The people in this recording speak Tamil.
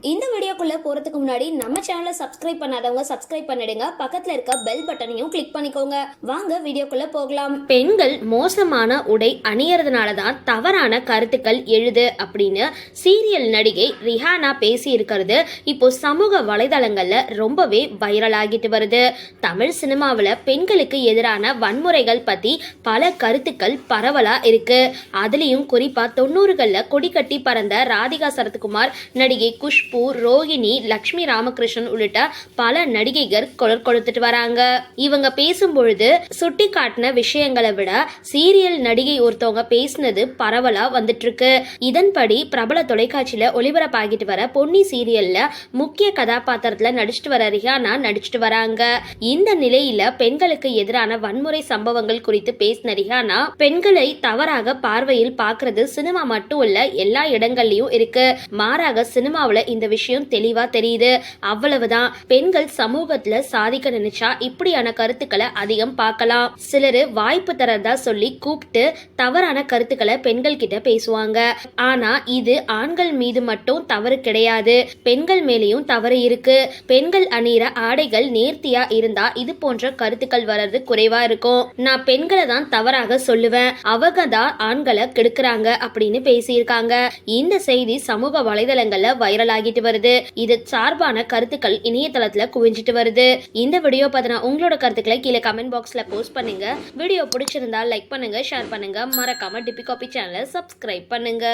இந்த வீடியோக்குள்ளே போறதுக்கு முன்னாடி நம்ம சேனலை சப்ஸ்கிரைப் பண்ணாதவங்க சப்ஸ்கிரைப் பண்ணிடுங்க. பக்கத்தில் இருக்க பெல் பட்டனையும் கிளிக் பண்ணிக்கோங்க. வாங்க வீடியோக்குள்ளே போகலாம். பெண்கள் மோசமான உடை அணியறதுனால தான் தவறான கருத்துக்கள் எழுது அப்படின்னு சீரியல் நடிகை ரிஹானா பேசி இருக்கிறது இப்போ சமூக வலைதளங்களில் ரொம்பவே வைரல் ஆகிட்டு வருது. தமிழ் சினிமாவில் பெண்களுக்கு எதிரான வன்முறைகள் பற்றி பல கருத்துக்கள் பரவலாக இருக்கு. அதுலேயும் குறிப்பாக தொண்ணூறுகளில் கொடிக்கட்டி பறந்த ராதிகா சரத்குமார் நடிகை குஷ்பு ரோஹிணி லக்ஷ்மி ராமகிருஷ்ணன் உள்ளிட்ட பல நடிகைகள் குரல் கொடுத்துட்டு வராங்க. இவங்க பேசும்பொழுது சுட்டி காட்டின விஷயங்களை விட சீரியல் நடிகை ஒருத்தவங்க பேசினது பரவலா வந்துட்டு இருக்கு இதன்படி பிரபல தொலைக்காட்சியில ஒளிபரப்பாகிட்டு வர பொன்னி சீரியல்ல முக்கிய கதாபாத்திரத்துல நடிச்சிட்டு வர ரிஹானா நடிச்சிட்டு வராங்க. இந்த நிலையில பெண்களுக்கு எதிரான வன்முறை சம்பவங்கள் குறித்து பேசின ரிஹானா பெண்களை தவறாக பார்வையில் பாக்குறது சினிமா மட்டும் இல்ல எல்லா இடங்கள்லயும் இருக்கு. மாறாக சினிமாவில இந்த விஷயம் தெளிவா தெரியுது. அவ்வளவுதான். பெண்கள் சமூகத்துல சாதிக்க நினைச்சா இப்படியான கருத்துக்களை அதிகம் பார்க்கலாம். சிலரு வாய்ப்பு தரதா சொல்லி கூப்பிட்டு தவறான கருத்துக்களை பெண்கள் கிட்ட பேசுவாங்க. ஆனா இது ஆண்கள் மீது மட்டும் தவறு கிடையாது. பெண்கள் மேலேயும் தவறு இருக்கு. பெண்கள் அணியிற ஆடைகள் நேர்த்தியா இருந்தா இது போன்ற கருத்துக்கள் வர்றது குறைவா இருக்கும். நான் பெண்களை தான் தவறாக சொல்லுவேன். அவங்க தான் ஆண்களை கெடுக்கிறாங்க அப்படின்னு பேசியிருக்காங்க. இந்த செய்தி சமூக வலைதளங்கள்ல வைரல் ஆகிட்டு வருது. இது சார்பான கருத்துக்கள் இணையதளத்துல குவிஞ்சிட்டு வருது. இந்த வீடியோ பார்த்தனா உங்களோட கருத்துக்களை கீழே கமெண்ட் பாக்ஸ்ல போஸ்ட் பண்ணுங்க. வீடியோ பிடிச்சிருந்தா லைக் பண்ணுங்க ஷேர் பண்ணுங்க. மறக்காம டிபி காபி சேனலை சப்ஸ்கிரைப் பண்ணுங்க.